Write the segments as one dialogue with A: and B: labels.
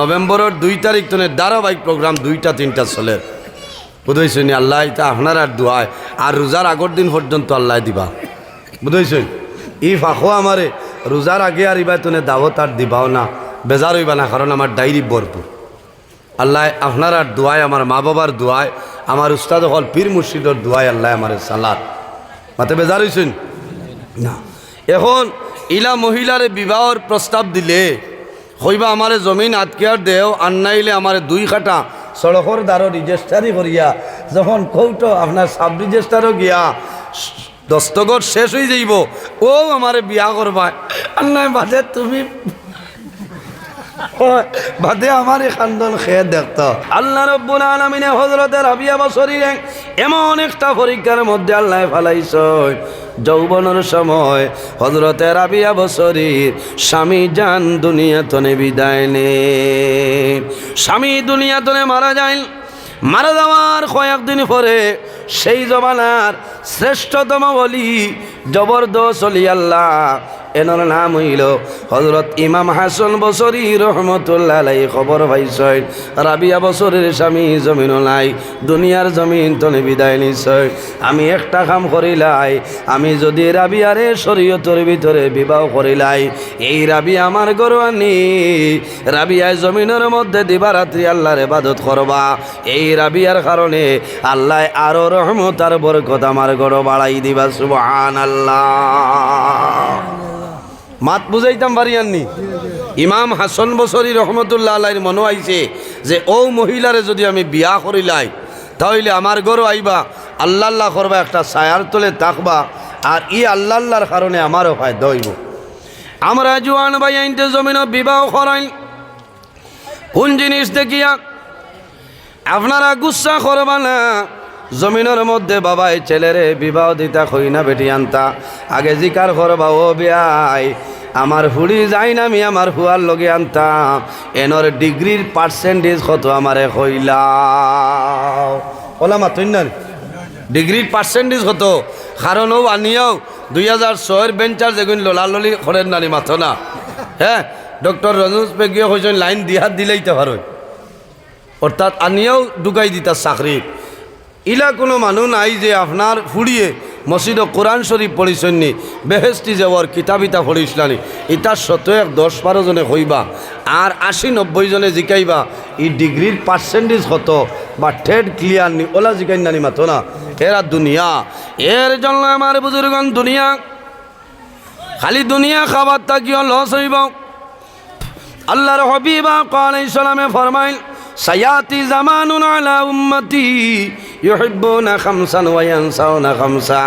A: নভেম্বরের দুই তারিখ তনে ধারাবাহিক প্রোগ্রাম দুইটা, তিনটা চলে। বুঝাইছেন? আল্লাহ এটা আপনার আর দোয়ায় আর রোজার আগর দিন পর্যন্ত আল্লাহ দিবা। বুঝাইছেন? ই ফাঁকো আমারে, রোজার আগে আর ইবা তনে দাওয়াত আর দিবাও না। বেজার হইবা না, কারণ আমার ডায়েরি ভরপুর। আল্লাহ আপনার আর দোয়ায়, আমার মা বাবার দোয়ায়, আমার উস্তাদ হল পীর মুর্শিদর দোয়ায় আল্লাহ আমার সালাদ মাতে বেজার হয়েছেন না। এখন ইলা মহিলারে বিবাহর প্রস্তাব দিলে হইবা আমারে জমিন আতকিয়ার দেও আন্নাইলে আমারে দুই খাটা সড়কর দ্বারো রেজিস্টারি করিয়া, যখন কৌটো আপনার সাব রেজিস্টারও গিয়া দস্তগর শেষ হয়ে যাইব, ও আমারে বিয়া করবা আন্নাই বাদে তুমি বাদে আমার এই খান্দন খেয়ে দেখত। আল্লাহ রব্বুল আলমিনে হজরতের আবিয়া বছরিরে এমন একটা পরীক্ষার মধ্যে আল্লাহ ফালাইছ যৌবনের সময় হজরতের আবিয়া বছরীর স্বামী যান দুনিয়া তনে বিদায় নে। স্বামী দুনিয়া তনে মারা যায়, মারা যাওয়ার কয়েকদিন পরে সেই জমানার শ্রেষ্ঠতম বলি জবরদস্ত অলি আল্লাহ এনার নাম হইল হজরত ইমাম হাসান বসরি রহমতুল্লাহ খবর পাইছয় রাবিয়া বছরের স্বামী জমিন নাই, দুনিয়ার জমিন তনে বিদায় নিশ্চয় আমি একটা কাম করিলাই, আমি যদি রাবিয়ারে শরীয়তর ভিতরে বিবাহ করিলাই, এই রাবি আমার গরু রাবিয়ায় জমিনের মধ্যে দিবারাত্রি আল্লাহর ইবাদত করবা। এই রাবিয়ার কারণে আল্লাহ আরও রহমত আর বরকত আমার গড় বাড়াই দিবা সুবহান আল্লাহ মাত বুঝাইতাম পারি আননি ইমাম হাসন বসরি রহমতুল্লাহ আল্লাহর মনে আইছে যে ও মহিলারে যদি আমি বিয়া করিলাই তাহলে আমার গরু আইবা আল্লাহ আল্লাহ করবা একটা ছায়ার তলে থাকবা আর ই আল্লাহ আল্লাহর কারণে আমারও ফায়দা হইব। আমরা জোয়ান ভাই আইনতে জমিন বিবাহ করাই কোন জিনিস দেখিয়া? আপনারা গুসা করবা না। জমিনের মধ্যে বাবাই ছেলেরে বিবাহ দিতা হই না বেটি আনতা, আগে জিকার করবা ও বিয়াই। আমার হুড়ি যাই না আমি আমার হুয়ার লগে আনতাম। এনর ডিগ্রির পার্সেন্টেজ কত আমারে কইলা ওলা মাতুন না ডিগ্রির পার্সেন্টেজ কত? কারণ ও আনিয়াও দুই হাজার ছয়ের বেঞ্চার যেগুন লোলাললি করেন নানি মাথো না। হ্যাঁ ডক্টর রজনীশ পেগিয়ে কইছেন, লাইন দিহাত দিলেই তো পারো। অর্থাৎ আনিয়াও ঢুকাই দিতা চাকরি ইলা কোনো মানুহ নাই যে আপনার ফুড়িয়ে মসজিদ কোরআন শরীফ পড়িছেন নি বেহেস্তি যাওয়ার কিতাবিতা পড়িছিলানি। ইটার সত এক দশ বারো জনে হইবা, আর আশি নব্বই জনে জিকাইবা, ই ডিগ্রির পার্সেন্টেজ কত বা ঠেড ক্লিয়ার নি ওলা জিকাই নানি মাতো না। এরা দুনিয়া। এর জন্য আমার বুজুর্গন দুনিয়া, খালি দুনিয়া খাবার তাকিও লস হইব? আল্লাহর হবিবা কাল ইসলামে ফরমাইল সায়াতি জামানুন আলা উম্মতি ইউহিব্বুনা খামসান ওয়া ইয়ানসাউনা খামসা।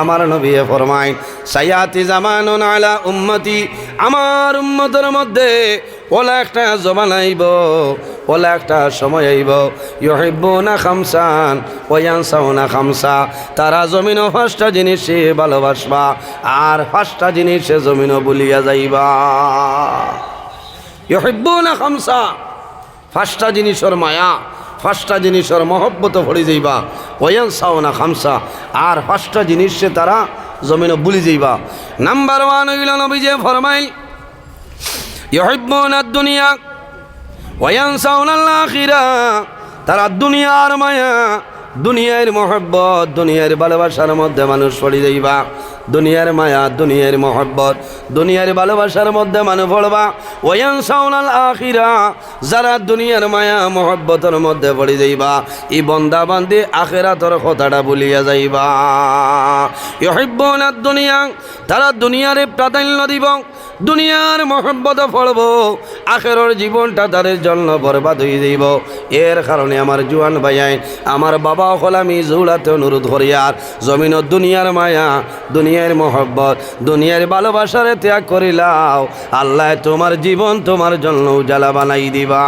A: আমার নবী ফরমাই সায়াতি জামানুন আলা উম্মতি, আমার উম্মতের মধ্যে ওলা একটা জবান আইব, ওলা একটা সময় আইব। ইউহিব্বুনা খামসান ওয়া ইয়ানসাউনা খামসা। তারা জমিনও পাঁচটা জিনিসে ভালোবাসবা, আর পাঁচটা জিনিসে জমিনও বলিয়া যাইবা। ইহিব্বুনা খামসা, পাঁচটা জিনিসের মায়া পাঁচটা জিনিসের মহব্বত ভরে যাইবা, ওয়ান সাওনা খামসা। আর পাঁচটা জিনিসে তারা জমিনে বুলি যাইবা। নাম্বার ওয়ান হইল নবীজে ফরমাইল ইহিব্বুনা দুনিয়া, ওয়ান সাওনা আখিরা তারা দুনিয়ার মায়া, দুনিয়ার মহব্বত, দুনিয়ার ভালোবাসার মধ্যে মানুষ পড়ে যাইবা। দুনিয়ার মায়া, দুনিয়ার মহব্বত, দুনিয়ার ভালোবাসার মধ্যে মানে পড়বা ওয়ান সাউনাল আখিরা, যারা দুনিয়ার মায়া, মহব্বতের মধ্যে পড়ে যাইবা, ই বন্দা বান্দি আখেরাতর কথাটা বলিয়া যাইবা। ইহিব্বুনা দুনিয়া, তারা দুনিয়ারে প্রাধান্য দিব দুনিয়ার মহব্বত ফলব, আখেরর জীবনটা তাদের জন্য বরবাদ হয়ে যাইব। এর কারণে আমার জুয়ান ভাইয়াই আমার বাবা হল আমি জৌলাতে অনুরোধ করি, আর জমিন দুনিয়ার মায়া, দুনিয়ার মহব্বত, দুনিয়ার ভালোবাসারে ত্যাগ করিলাও আল্লাহ তোমার জীবন তোমার জন্য উজালা বানাই দিবা।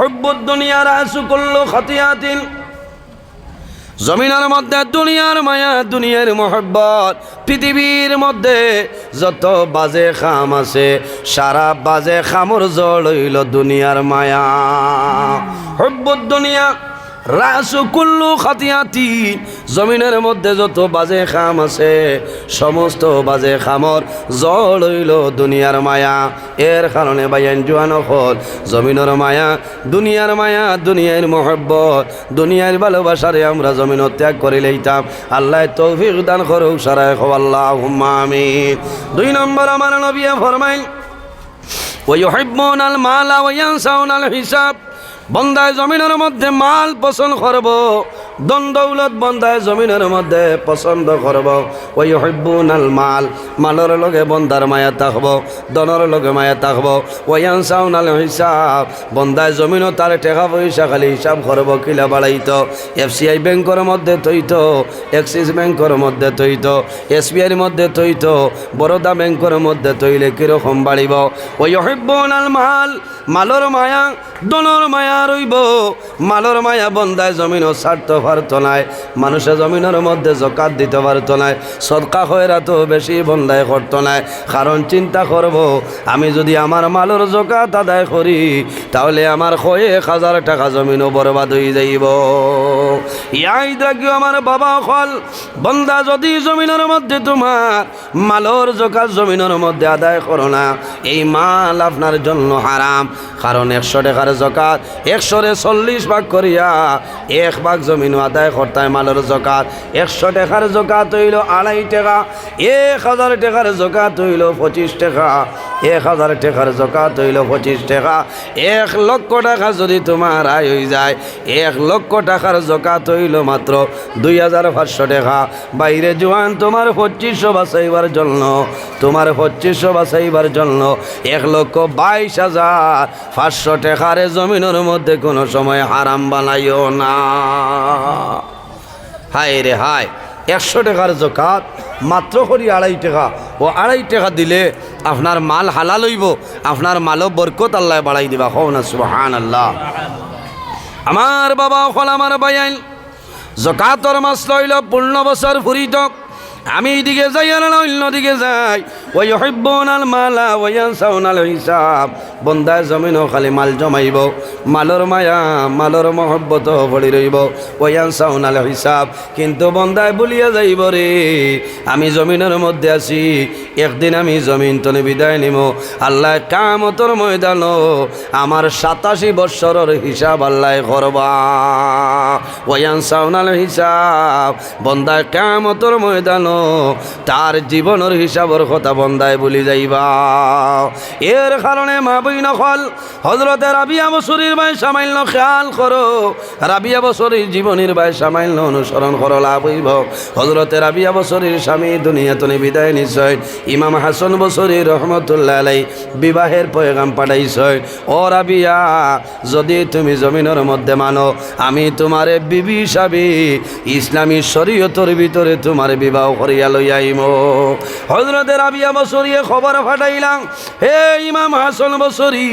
A: হব্বুদ দুনিয়ার আসু করল খতিয়াতিন জমিনের মধ্যে দুনিয়ার মায়া, দুনিয়ার মহব্বত, পৃথিবীর মধ্যে যত বাজে খাম আছে, সারা বাজে খামর জল হইল দুনিয়ার মায়া। হব্বত দুনিয়া রাসুকুল্লু খাতিয়াতি, জমিনের মধ্যে যত বাজে খাম আছে, সমস্ত বাজে খামর জল হইল দুনিয়ার মায়া। এর কারণে বাইয়ান জোয়ান হল জমিনের মায়া, দুনিয়ার মায়া, দুনিয়ার মহব্বত, দুনিয়ার ভালোবাসারে আমরা জমিন ত্যাগ করে লইতাম। আল্লাহ তৌফিক দান করুক সারায় খোয়াল্লাহ আমি দুই নম্বর আমার নবিয়া ফরমাইল ওই হব্বন আল মালা ওয়ান সাউন আল হিসাব। বন্দায় জমিনের মধ্যে মাল পোষণ করব। দন দৌলত বন্দায় জমিনের মধ্যে পছন্দ করব। ওই হইবুন আল মাল মালর লগে বন্দার মায়া থাকব দনের লগে মায়া থাকব। ওয়ান সাউন আল হিসাব বন্দায় জমিনও তার টেকা পয়সা খালি হিসাব করব, কিলা বাড়াইত। এফ সি আই ব্যাংকের মধ্যে তৈত এক্সিস ব্যাংকের মধ্যে তৈত এস বি আইয়ের মধ্যে তৈত বরোদা ব্যাংকের মধ্যে তৈলে কীরকম বাড়িব? ওই আল মাল মালর মায়া দনর মায়া রইব। মালর মায়া বন্দায় জমিনও ছাড়তে পারত নাই মানুষে জমিনের মধ্যে জকাত দিতে পারত নাই সদকা হয়েরা তো বেশি বন্দায় করতো নাই কারণ চিন্তা করব, আমি যদি আমার মালর জকাত আদায় করি, তাহলে আমার কয়েক হাজার টাকা জমিনও বরবাদ হয়ে যাইব। ইয়াই দেখি আমার বাবা হল বন্দা যদি জমিনের মধ্যে তোমার মালর জকাত জমিনের মধ্যে আদায় করো না, এই মাল আপনার জন্য হারাম। কারণ একশো টাকার জকাত একশোরে চল্লিশ ভাগ করিয়া এক ভাগ জমিন আদায় কর্তায় মালের জকাত। একশো টাকার জকাত হইল আড়াই টাকা, এক হাজার টাকার জকাত হইল পঁচিশ টাকা। এক হাজার টাকার জকাত হইল পঁচিশ টাকা। এক লক্ষ টাকা যদি তোমার আয় হয়ে যায়, এক লক্ষ টাকার জকাত হইল মাত্র দুই হাজার পাঁচশো টাকা। বাইরে জোয়ান, তোমার পঁচিশশো বাঁচাইবার জন্য, তোমার পঁচিশশো বাঁচাইবার জন্য এক লক্ষ বাইশ হাজার পাঁচশো টাকারে জমিনের মধ্যে কোনো সময় হারাম বানাইও না। হায় রে হায়। একশো টাকার জকাত, মাত্র করি আড়াই টাকা। ও আড়াই টাকা দিলে আপনার মাল হালাল হইব, আপনার মালও বরকত আল্লাহ বাড়াই দিবা হও না সুহান আল্লাহ আমার বাবা হল আমার বাইন জকাতর মাছ লইল, পূর্ণ বছর ফুরিত। আমি এইদিকে যাই আর অন্যদিকে যাই। ওই হইব্বনাল মালা ওয়ান সাউনাল হিসাব বন্দায় জমিনও খালি মাল জমাইব। মালর মায়া, মালর মহব্বত পড়ি রইব। ওয়ান সাউনাল হিসাব কিন্তু বন্দায় বলিয়া যাইব রে। আমি জমিনের মধ্যে আছি। একদিন আমি জমিন তনে বিদায় নিব। আল্লাহ কামতর ময়দান আমার সাতাশি বৎসরের হিসাব আল্লাহ করবা। ওয়ান সাউনাল হিসাব বন্দায় কামতর ময়দান তার জীবনের হিসাবর কথা বন্দায় বলি যাইবা। এর কারণে মা বই নকল হজরতে রাবিয়া বসুরির ভাই সামাইল খেয়াল করো। রাবিয়া বসরির জীবনের ভাই সামাইল অনুসরণ করো, লাভ হইব। হজরতে রাবিয়া বসরির স্বামী দুনিয়া তনে বিদায় নিশ্চয়। ইমাম হাসান বসরি রহমতুল্লাহ আলাই বিবাহের পয়গাম পাঠাইছয়। ও রাবিয়া, যদি তুমি জমিনের মধ্যে মানো, আমি তোমারে বিবি হিসাবে ইসলামী শরীয়তর ভিতরে তোমার বিবাহ করিয়া লইয়াইম। হজরতের রাবিয়া বসরিয়ে খবর ফাটাইলাম। হে ইমাম হাসান বসরি,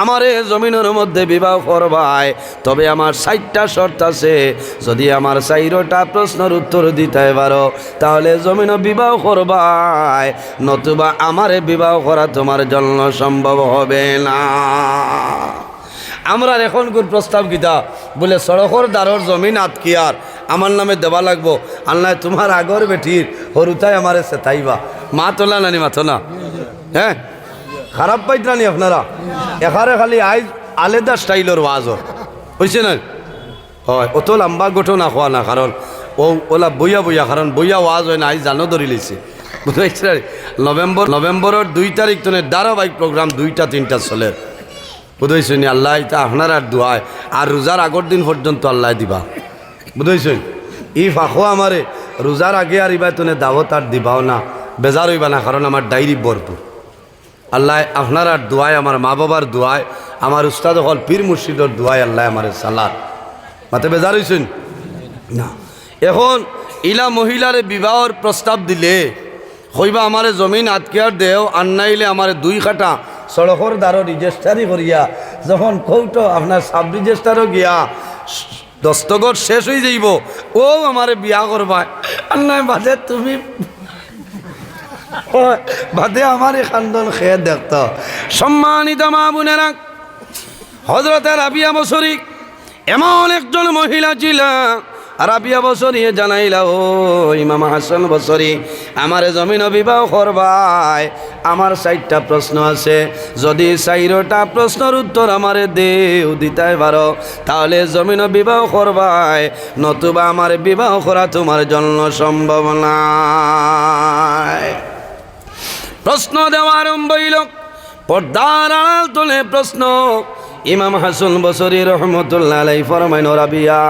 A: আমারে জমিনের মধ্যে বিবাহ করবায় তবে আমার ষাটটা শর্ত আছে। যদি আমার চাইরোটা প্রশ্নের উত্তর দিতে পারো, তাহলে জমিন বিবাহ করবায় নতুবা আমারে বিবাহ করা তোমার জন্য সম্ভব হবে না। আমরা এখন কোন প্রস্তাব গীতা বলে, সড়কর দ্বারর জমিন আতকিয়ার আমার নামে দেওয়া লাগবো। আল্লাহ তোমার আগর বেটির হরুতাই আমারে সেতাইবা। মা তোলা নানি, মা তোলা। হ্যাঁ? খারাপ পাইতরানি আপনারা? এখানে খালি আইজ আলেদা স্টাইলের ওয়াজ হয়েছে না হয়, অত লম্বা ঘটনা হওয়া না কারণ ও, ওলা বইয়া বইয়া কারণ বইয়া ওয়াজ হয় না, আইজ জানো ধরি লিছে। বুঝতে নভেম্বর নভেম্বরের দুই তারিখ তো ধারাবাহিক প্রোগ্রাম দুইটা, তিনটা চলে। বুঝেছেন আল্লাহ আপনার আর দোয়ায় আর রোজার আগর দিন পর্যন্ত আল্লাহ দিবা। বুঝেছেন ই ফাঁকো আমারে রোজার আগে আর ইবাই তোনে দাওয়াত আর দিবাও না বেজার হইবা না কারণ আমার ডায়েরি ভরপুর আল্লাহ আপনার আর দোয়ায় আমার মা বাবার দোয়ায় আমার উস্তাদ হল পীর মুর্শিদর দোয়ায় আল্লাহ আমার সালাদ মাতে বেজার হয়েছেন না। এখন ইলা মহিলারে বিবাহর প্রস্তাব দিলে, হইবা আমারে জমিন আতকিয়ার দেও আর নাইলে আমার দুই কাটা সড়কর দ্বারো রেজিস্টারি করিয়া, যখন কৌটো আপনার সাব রেজিস্টারও গিয়া দস্তগর শেষ হয়ে যাইব। ও আমারে বিয়া করবা। আর নাই বাদে তুমি বাদে আমার এই খান্দন খেয়ে দেখত। সম্মানিত মা বোনেরা হজরতের আবিয়া বছরিক এমন একজন মহিলা ছিল। রাবিয়া বছরী জানাইলা, ও ইমাম হাসান বছরী আমার জমিন বিবাহ করবাই। আমার চারটা প্রশ্ন আছে। যদি চাইরটা প্রশ্নের উত্তর আমার দেও, দিতাই পারো। তাহলে জমিন বিবাহ করবাই, নতুবা আমার বিবাহ করা তোমার জন্য সম্ভব নয় প্রশ্ন দেওয়া আরম্ভ হইল, পর্দার আড়াল তোলে প্রশ্ন ইমাম হাসুন বসরি রহমতুল্লাহ ফরমাইন রাবিয়া,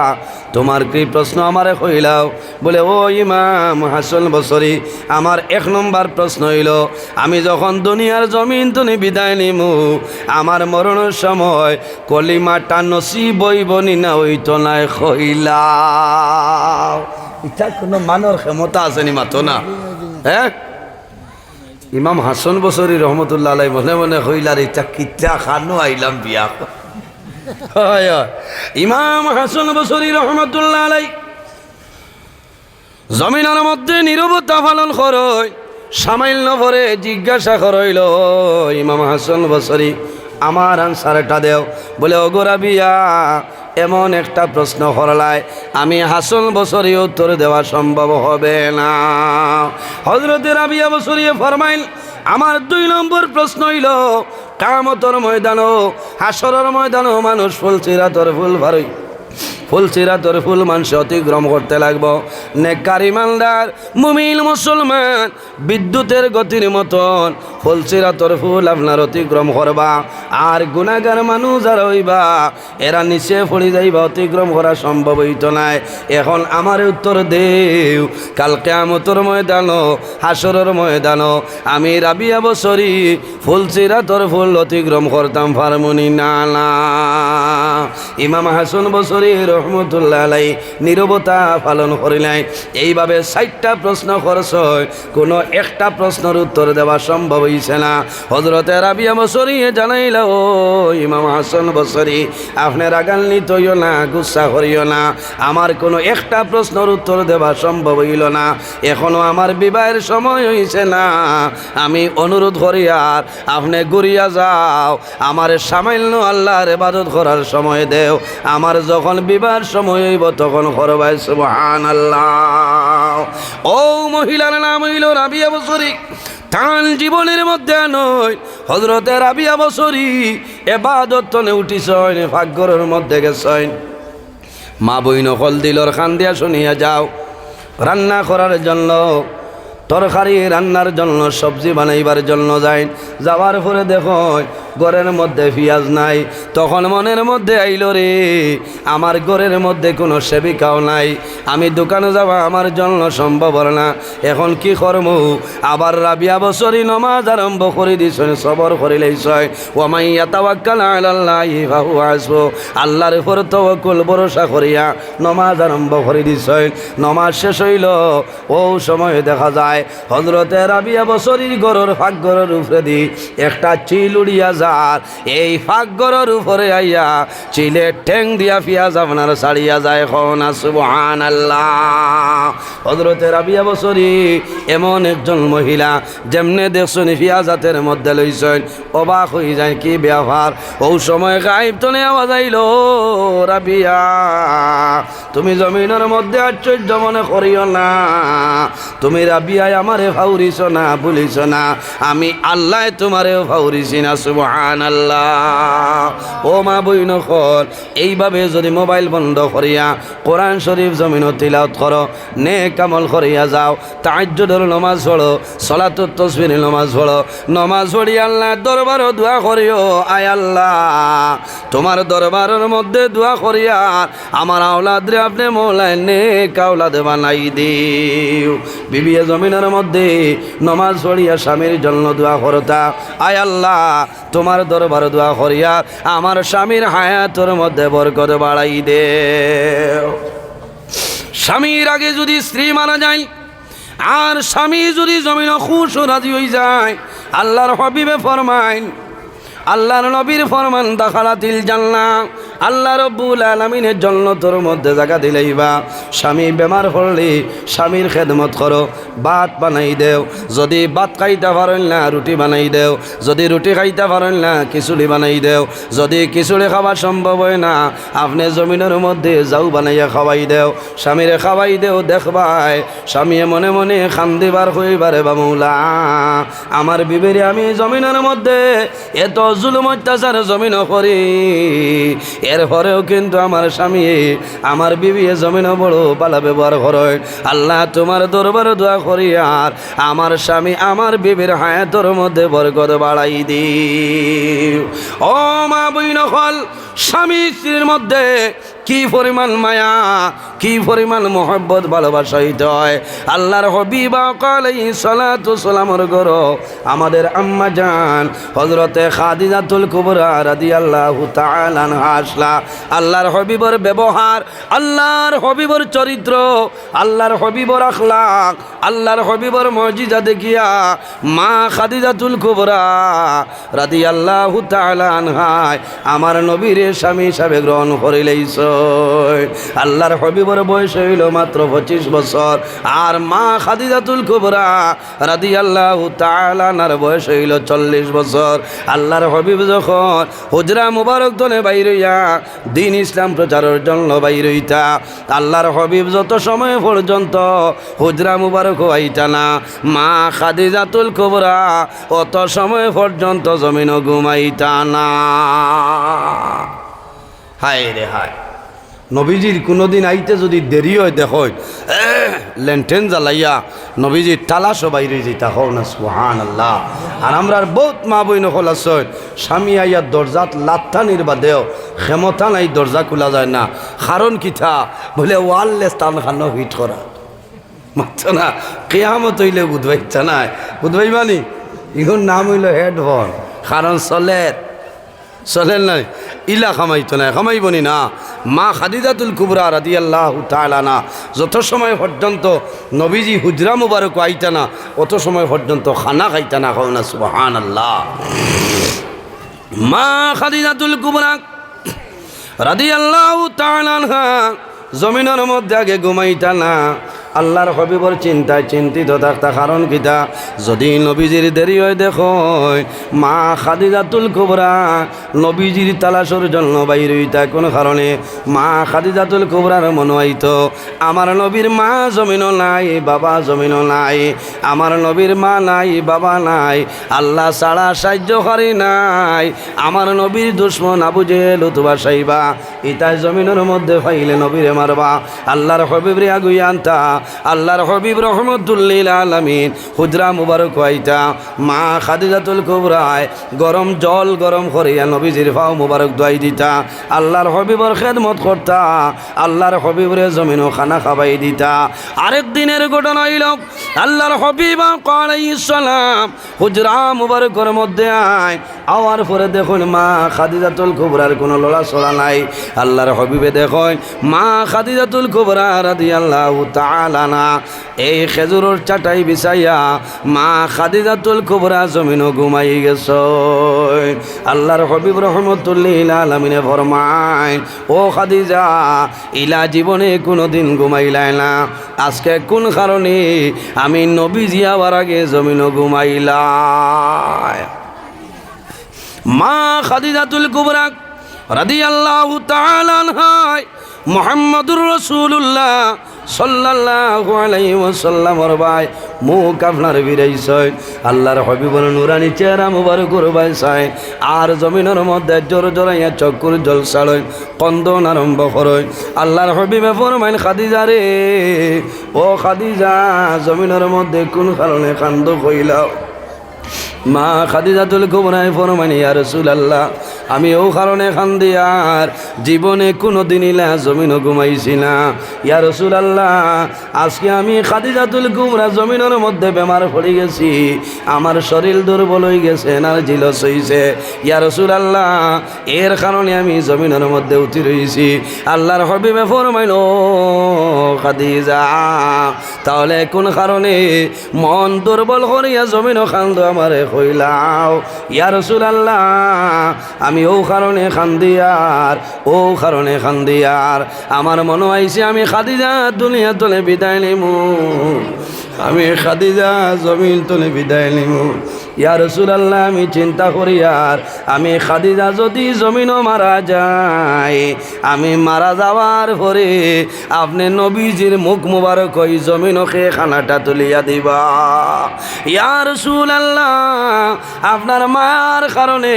A: তোমার কি প্রশ্ন আমারে কইলাও বলে, ও ইমাম হাসুন বসরি, আমার এক নম্বর প্রশ্ন হইল, আমি যখন দুনিয়ার জমিন তুমি বিদায় নিমু, আমার মরণের সময় কলিমাটা নসি বইবনি না হইতো নাই কইলাও এটা কোনো মানর ক্ষমতা আছে নি মাতো না হ্যাঁ? ইমাম হাসন বসরি রহমতুল্লাহ আলাই মনে মনে হইলার এটা কিতা খানো আইলাম বিয়া হয়। ইমাম হাসন বসরি রহমতুল্লাহ আলাই জমিনের মধ্যে নিরবতা পালন করই সামান্য ভরে জিজ্ঞাসা করইল ইমাম হাসন বসরি আমার আনসারটা দেও বলে ওগোরা বিয়া এমন একটা প্রশ্ন করলায় আমি হাসন বছরই উত্তর দেওয়া সম্ভব হবে না। হজরতে রাবিয়া বছরিয়ে ফরমাইল, আমার দুই নম্বর প্রশ্ন হইল, কামতর ময়দানও, হাসরের ময়দানও মানুষ ফুল চিরাতর ফুল ভারই ফুল চিরাতর ফুল মানুষ অতিক্রম করতে লাগবো। নেকার ইমানদার মুমিল মুসলমান, বিদ্যুতের গতির মতন ফুল চিরাতর ফুল আপনার অতিক্রম করবা। আর গুণাগার মানুষ আর হইবা, এরা নিচে পড়ে যাইবা, অতিক্রম করা সম্ভব হইত নাই। এখন আমার উত্তর দেও কালকে আমতর ময়দান হাসরের ময়দান আমি রাবিয়া বছরি ফুল চিরাতর ফুল অতিক্রম করতাম, ফার্মনি না ইমাম হাসন বছরি রহমতুল্লাহ আলাই নিরবতা পালন করিলাই এইভাবে ষাটটা প্রশ্ন খরচ হয় কোনো একটা প্রশ্নের উত্তর দেওয়া সম্ভব হইছে না। হজরতে রাবিয়া বছরি জানাইল ইমাম হাসন বছরি আপনার আগান্বিত হইও না, গুসা করিও না। আমার কোনো একটা প্রশ্নের উত্তর দেওয়া সম্ভব হইল না। এখনও আমার বিবাহের সময় হইছে না। আমি অনুরোধ করি আর আপনি ঘুরিয়া যাও। আমার সামান্য আল্লাহর ইবাদত করার সময় দেও। আমার যখন বিবাহের সময় হইব, তখন করবাই সুবহান আল্লাহ ও মহিলার নাম হইল রাবিয়া বছরী তান জীবনের মধ্যে নয়। হজরতে রাবিয়া বছরই এবাদত তনে উঠিছয় ভাগ্যরের মধ্যে গেছেন। মা বই নকল দিলর খান দিয়া শুনিয়া যাও। রান্না করার জন্য, তরকারি রান্নার জন্য, সবজি বানাইবার জন্য যাই যাওয়ার পরে দেখো ঘরের মধ্যে পেঁয়াজ নাই। তখন মনের মধ্যে আইল রে, আমার ঘরের মধ্যে কোনো সেবিকাও নাই। আমি দোকানে যাওয়া আমার জন্য সম্ভব না। এখন কি করম আবার রাবিয়া বছরই নমাজ আরম্ভ করে দিছ সবর করিলেইছয় ওমাই এতাওয়াক্কাল আলাল্লাহি আসব। আল্লাহর উপর তওয়াক্কুল, ভরসা করিয়া নমাজ আরম্ভ করে দিছয় নমাজ শেষ হইল, ও সময় দেখা যায় হজরতে রাবিয়া বছরীর গরর ফাঁকগরের উপরে দি, একটা চিল উড়িয়া যার এই ফাঁকগরের উপরে আইয়া চিলে ঠেং দিয়া পিয়াজ আপনার ছাড়িয়া যায় খন সুবহান আল্লাহ হজরতে রাবিয়া বছরী এমন একজন মহিলা, যেমনে দেখছেন পিয়াজাতের মধ্যে লইছেন, অবাক হয়ে যায় কি ব্যবহার। ও সময় গাইব তনে আওয়াজ আইল রাবিয়া। তুমি জমিনের মধ্যে আশ্চর্য মনে করিও না। তুমি রাবিয়ায় আমারে ফাউরিছ না, ভুলিছ না। আমি আল্লাহ তোমারেও ফাউরিছি না সুবহান ও মা বই নকল এইভাবে যদি মোবাইল বন্ধ করিয়া কোরআন শরীফ জমিন তিলাওত করো নে কামল করিয়া যাও তাজ্জুদের নমাজ পড়ো সলাতুর তসবির নমাজ পড়ো, নমাজ পড়ি আল্লাহ দরবার দোয়া করিও, আয় আল্লাহ। তোমার দরবারের মধ্যে দোয়া করিয়া আমার আওলাদ রে আপনি মৌলায় নে কাউলাদ বানাই দিও। বিবিএ জমিনের মধ্যে নমাজ পড়িয়া স্বামীর জন্য দোয়া করতা, আয় আল্লাহ। তোমার দরবার দোয়া করিয়া আমার স্বামীর হায়াতর মধ্যে বরকত বাড়াই দে। স্বামীর আগে যদি স্ত্রী মারা যায়, আর স্বামী যদি জমিন খুশ রাজি হয়ে যায়, আল্লাহর হবিবে ফরমাইন আল্লাহর নবীর ফরমান দাখালাতিল জান্না আল্লাহ রব্বুল আলমিনের জন্য তোর মধ্যে জায়গা দিলেইবা স্বামী বেমার পড়লে স্বামীর খেদমত করো, ভাত বানাই দেও। যদি ভাত খাইতে পারেন না, রুটি বানাই দেও। যদি রুটি খাইতে পারেন না, খিচুড়ি বানাই দেও। যদি খিচুড়ি খাওয়া সম্ভব হয় না, আপনি জমিনের মধ্যে যাও বানাইয়া খাওয়াই দেও। স্বামীরে খাওয়াই দেও দেখবাই স্বামীয়ে মনে মনে খান্দিবার হইবারে বা মৌলা। আমার বিবেরে আমি জমিনের মধ্যে এত জুলুম, অত্যাচার জমিন করি এরপরেও কিন্তু আমার স্বামী, আমার বিবিয়ে জমিন বড় পালা ব্যবহার করে। আল্লাহ তোমার দরবার দোয়া করি আর আমার স্বামী আমার বিবির হায়াতর মধ্যে বরকত বাড়াই দি ও মা বই নকল স্বামী স্ত্রীর মধ্যে কি পরিমাণ মায়া, কি পরিমাণ মোহব্বত, ভালোবাসা হইতে হয়? আল্লাহর হবিবা কালাই সালাতু সালামর গরো আমাদের আম্মা জান হজরতে খাদিজাতুল কুবরা রাদিয়াল্লাহু তাআলা আনহা আসলা। আল্লাহর হবিবর ব্যবহার, আল্লাহর হবিবর চরিত্র, আল্লাহর হবিবর আখলাক, আল্লাহর হবিবর মজিজা দেখিয়া মা খাদিজাতুল কুবরা রাদিয়াল্লাহু তাআলা আনহায় আমার নবীর স্বামী হিসাবে গ্রহণ করিলেইছ। আল্লাহর হবিবর বয়স হইল মাত্র পঁচিশ বছর। আর মা খাদিজাতুল কুবরা রাদি আল্লাহ তালানার বয়স হইল চল্লিশ বছর। আল্লাহর হবিব যখন হুজরা মুবারক দলে বাইরইয়া দিন ইসলাম প্রচারের জন্য বাইরইতা আল্লাহর হবিব যত সময় পর্যন্ত হুজরা মুবারক হইতা না, মা খাদিজাতুল কুবরা অত সময় পর্যন্ত জমিন ঘুমাইতা না। হায় রে হায়। নবীজির কোনোদিন আইতে যদি দেরি হয় দেখো লেনটেন জ্বালাইয়া নবীজির তালাশো বাইরে যেটা হও না সুহান আল্লাহ আর আমরা বহুত মা বই নকল আছে। স্বামী আইয়া দরজাত লাত্তা নির্বাদেও ক্ষমতা নাই দরজা খোলা যায় না। কারণ কিথা বলে ওয়াললেস টান খানো হিট করা মাত্র না, কেয়ামত হইলে বুধবাইচ্ছা নাই। বুধবাই মানি ইগুন নাম হইল হেডফোন। কারণ চলের চলেন নাই। ইলা খামাইতো না খামাইবনি না মা খাদিজাতুল কুবরা রাদি আল্লাহ তালানা যত সময় পর্যন্ত নবীজি হুজরা মুবারক আইতা না, অত সময় পর্যন্ত খানা খাইতা না খাও না সুবাহান আল্লাহ মা খাদিজাতুল কুবরা রাদি আল্লাহ জমিনের মধ্যে আগে ঘুমাইতা না আল্লাহর হবিবর চিন্তায় চিন্তিত থাকতা কারণ কিতা? যদি নবীজির দেরি হয় দেখো, মা খাদিজাতুল কুবরা নবীজির তালাশর জন্য বাইর হইতা। কোন কারণে মা খাদিজাতুল কুবরার মনে হইতো আমার নবীর মা জমিনও নাই, বাবা জমিনও নাই। আমার নবীর মা নাই, বাবা নাই। আল্লাহ ছাড়া সাহায্য করে নাই। আমার নবীর দুশ্মন আবু জেল উতবা সাইবা, ইতাই জমিনের মধ্যে ফাইলে নবীরে মারবা। আল্লাহর হবিবরে আগুই আনতা। আল্লাহর হবিব রহমতুল্লিল আলমিন। হুজরা মুবারক হইতা মা খাদিজাতুল কুবরায়, গরম জল, গরম করিয়া নবীজির ফাও মুবারক দোয়াই দিতা। আল্লাহর হবিবর খেদমত করতা। আল্লাহর হবিবরে জমিনও খানা খাবাই দিতা। আরেক দিনের ঘটনা হইল, আল্লাহর হবিব সালাম হুজরা মুবারকর মধ্যে আয়। আওয়ার পরে দেখুন মা খাদিজাতুল কুবরার কোনো লড়া চড়া নাই। আল্লাহর হবিবে দেখুন মা খাদিজাতুল কুবরা রাদি আল্লাহ তালানা এই খেজুরের চাটাই বিছাইয়া মা খাদিজাতুল কুবরা জমিনও ঘুমাই গেছ। আল্লাহর হবিব রহমতুল্লিল আলমিনে ফরমায়, ও খাদিজা, ইলা জীবনে কোনোদিন ঘুমাইলাই না। আজকে কোন কারণে আমি নবীজি আবার আগে জমিনও ঘুমাইলাই? মা খাদিজাতুল কুবরা রাদিয়াল্লাহু তাআলা আনহায়, মুহাম্মদুর রাসূলুল্লাহ ওয়াসাল্লামর ভাই মুখ আপনার বিরাইছয় আল্লাহর হবিবর নুরানি চেহারা মুবারকুর ভাই চাই, আর জমিনের মধ্যে জোর জোরাইয়া চক্কুর জল ছাড়ই কন্দন আরম্ভ করই। আল্লাহর হবিবে ফরমাইন, খাদিজা রে, ও খাদিজা, জমিনের মধ্যে কোন কারণে কান্দ কইলাও? মা খাদিজাতুল কুবরায় ফরমানি ইয়া রাসূলুল্লাহ, আমি ও কারণে খান্দি আর জীবনে কোনো দিনিলা জমিন ঘুমাইছি না। ইয়া রাসূলুল্লাহ, আজকে আমি খাদিজাতুল কুবরা জমিনের মধ্যে বেমার পড়ে গেছি, আমার শরীর দুর্বল হয়ে গেছে না জিল সইছে ইয়া রাসূলুল্লাহ, এর কারণে আমি জমিনের মধ্যে উঠি রইছি। আল্লাহর হবিবে ফরমাইল, খাদিজা, তাহলে কোন কারণে মন দুর্বল করিয়া জমিন খান্দ আমারে হইলাও। ইয়া রসুল আমি ও কারণে খান্দিয়ার, ও কারণে খান্দিয়ার। আমার মনে হয়েছে আমি খাদিজা দুনিয়া তোলে বিদায় নিমু। আমি খাদিজা, জমিন তলে বিদায় নিমু। ইয়া রসুল আল্লাহ আমি চিন্তা করি আর, আমি খাদিজা যদি জমিনও মারা যায়, আমি মারা যাওয়ার পরে আপনি নবীজির মুখ মুবারক ওই জমিনকে খানাটা তুলিয়া দিবা। ইয়া রসুল আল্লাহ আপনার মার কারণে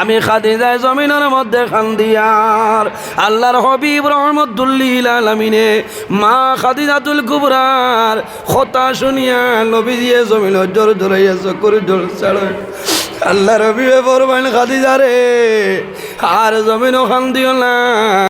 A: আমি খাদিজায় জমিনের মধ্যে খান দিয়ার আল্লাহর হবিব রহমতুল্লিল আলমিনে মা খাদিজাতুল কুবরার কথা শুনিয়া নবী দিয়ে জমিন জোর জোরাইয়া চকুর জোর ছাড়ে আল্লাহ রবি বরবান খাদিজা রে, আর জমিন খান দিও না।